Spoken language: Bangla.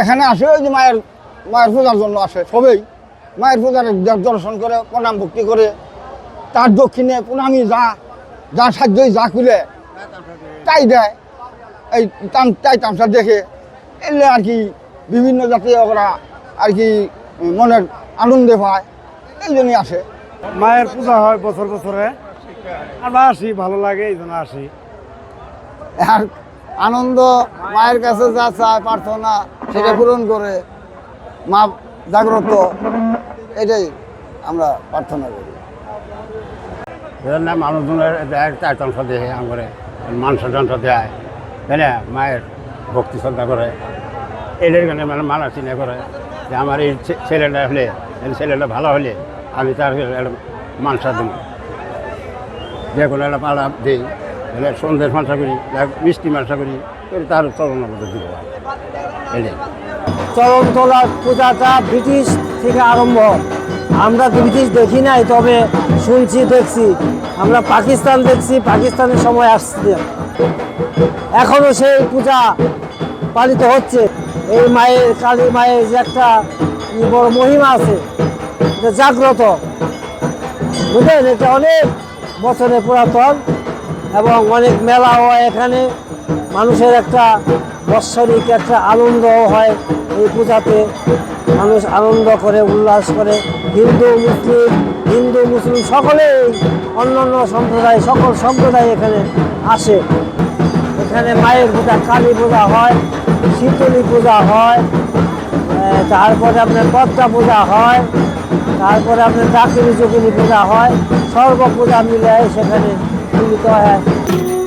এখানে আসে ওই যে মায়ের মায়ের পূজার জন্য আসে সবেই। মায়ের পূজার দর্শন করে প্রণাম ভক্তি করে তার দক্ষিণে প্রণামী যা যা সাহায্যই যা খুলে তাই দেয়। এই তাম তাই তামসা দেখে এলে আর কি বিভিন্ন জাতীয় ওরা আর কি মনের আনন্দে পায়। এই জন্যই আসে। মায়ের পূজা হয় বছর বছরে। আমরা আসি ভালো লাগে এই জন্য আসি। আর আনন্দ, মায়ের কাছে যা চায়, প্রার্থনা, সেটা পূরণ করে মা জাগ্রত। এটাই আমরা প্রার্থনা করি। মানুষজনের দেয় চার তংশ দেয় করে মাংস টাংস দেয়। তাই মায়ের ভক্তি শ্রদ্ধা করে। এদের কারণে মানে মানা চিনে করে যে আমার এই ছেলেটা হলে, এই ছেলেটা ভালো হলে আমি তার মাংসা দেব। যে কোনো একটা পাড়া দিই। মানে সন্ধ্যের মাংসা করি মিষ্টি মাংসা করি তার মতো দিব এলে। চরণ তোলার পূজাটা ব্রিটিশ থেকে আরম্ভ আমরা ব্রিটিশ দেখি নাই, তবে শুনছি, দেখছি। আমরা পাকিস্তান দেখছি, পাকিস্তানের সময় আসছে। এখনও সেই পূজা পালিত হচ্ছে। এই মায়ের, কালী মায়ের যে একটা বড় মহিমা আছে জাগ্রত। বুঝলেন? এটা অনেক বছরের পুরাতন। এবং অনেক মেলা হয় এখানে। মানুষের একটা বৎসরিক একটা আনন্দও হয় এই পূজাতে। মানুষ আনন্দ করে, উল্লাস করে। হিন্দু, মুসলিম হিন্দু, মুসলিম সকলেই অন্য অন্য সম্প্রদায়, সকল সম্প্রদায় এখানে আসে। এখানে মায়ের পূজা, কালী পূজা হয়, শীতলী পূজা হয় তারপরে আপনার পদ্মা পূজা হয়, তারপরে আপনার ডাকিনী চুকিনি পূজা হয়, সর্ব পূজা মিলে সেখানে মিলিত হয়